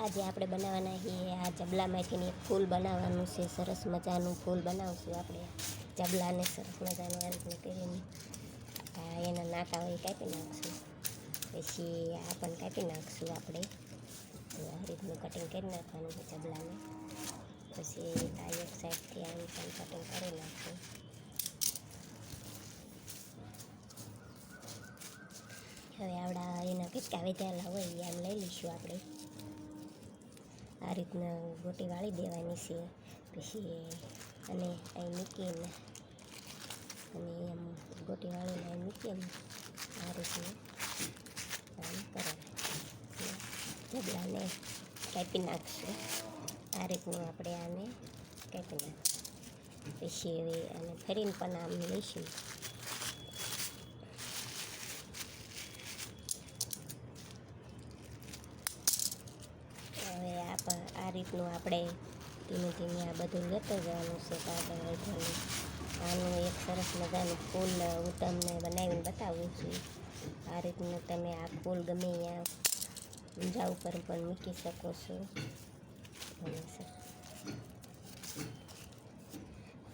આજે આપણે બનાવવાના છીએ આ ચબલામાંથી એક ફૂલ બનાવવાનું છે, સરસ મજાનું ફૂલ બનાવશું આપણે. ચબલાને સરસ મજાનું આ રીતનું કરીને આ એના નાકા હોય કાપી નાખશું. પછી આ પણ કાપી નાખશું આપણે. આ રીતનું કટિંગ કરી નાખવાનું છે ચબલાને પછી આ એક સાઈડથી આવી પણ કટિંગ કરી નાખશું. હવે આવડા એના કેટલા વેચાયેલા હોય એમ લઈ લઈશું આપણે. આ રીતના ગોટી વાળી દેવાની છે. પછી અને અહીં મૂકીને અને એમ ગોટી વાળીને અહીં મૂકીને આ રીતનું આમ કરે ઢગલાને કાપી નાખશું. આ રીતનું આપણે આને કાપી નાખશું. પછી હવે અને ફરીને પણ આમ લઈશું હવે આ રીતનું આપણે ધીમે ધીમે આ બધું લેતો જવાનું છે કાગળ વધવાનું આનું એક સરસ મજાનું ફૂલ હું તમને બનાવીને બતાવું છું. આ રીતનું તમે આ ફૂલ ગમે ત્યાં ઊંઝા ઉપર પણ મૂકી શકો છો.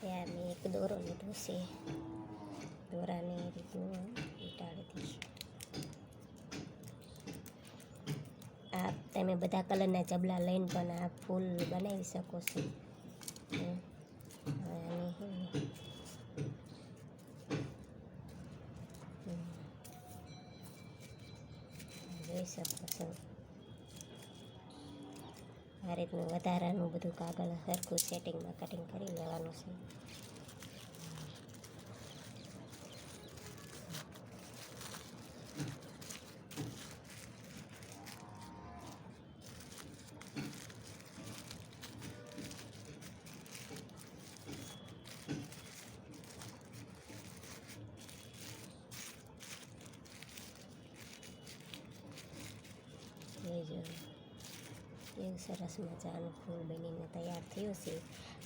ત્યાં મેં એક દોરો લીધો છે. દોરાને એ રીતનું આમ વીંટાળી દઈશું આ તમે બધા કલરના ચબલા લઈને પણ આ ફૂલ બનાવી શકો છો હમ. હવે આને છે ને હમ. જોઈ શકો છો આ રીતનું વધારાનું બધું કાગળ સરખું સેટિંગમાં કટિંગ કરી લેવાનું છે એવું સરસ મજાનું ફૂલ બનીને તૈયાર થયું છે.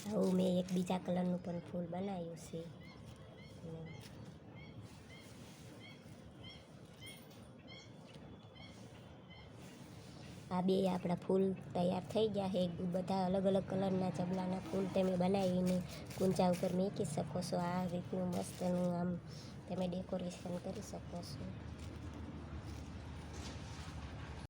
આવું મેં એક બીજા કલરનું પણ ફૂલ બનાવ્યું છે. આ બે આપણા ફૂલ તૈયાર થઈ ગયા છે. બધા અલગ અલગ કલરના ચબલાના ફૂલ તમે બનાવીને કુંચા ઉપર મૂકી શકો છો. આ રીતનું મસ્તનું આમ તમે ડેકોરેશન કરી શકો છો.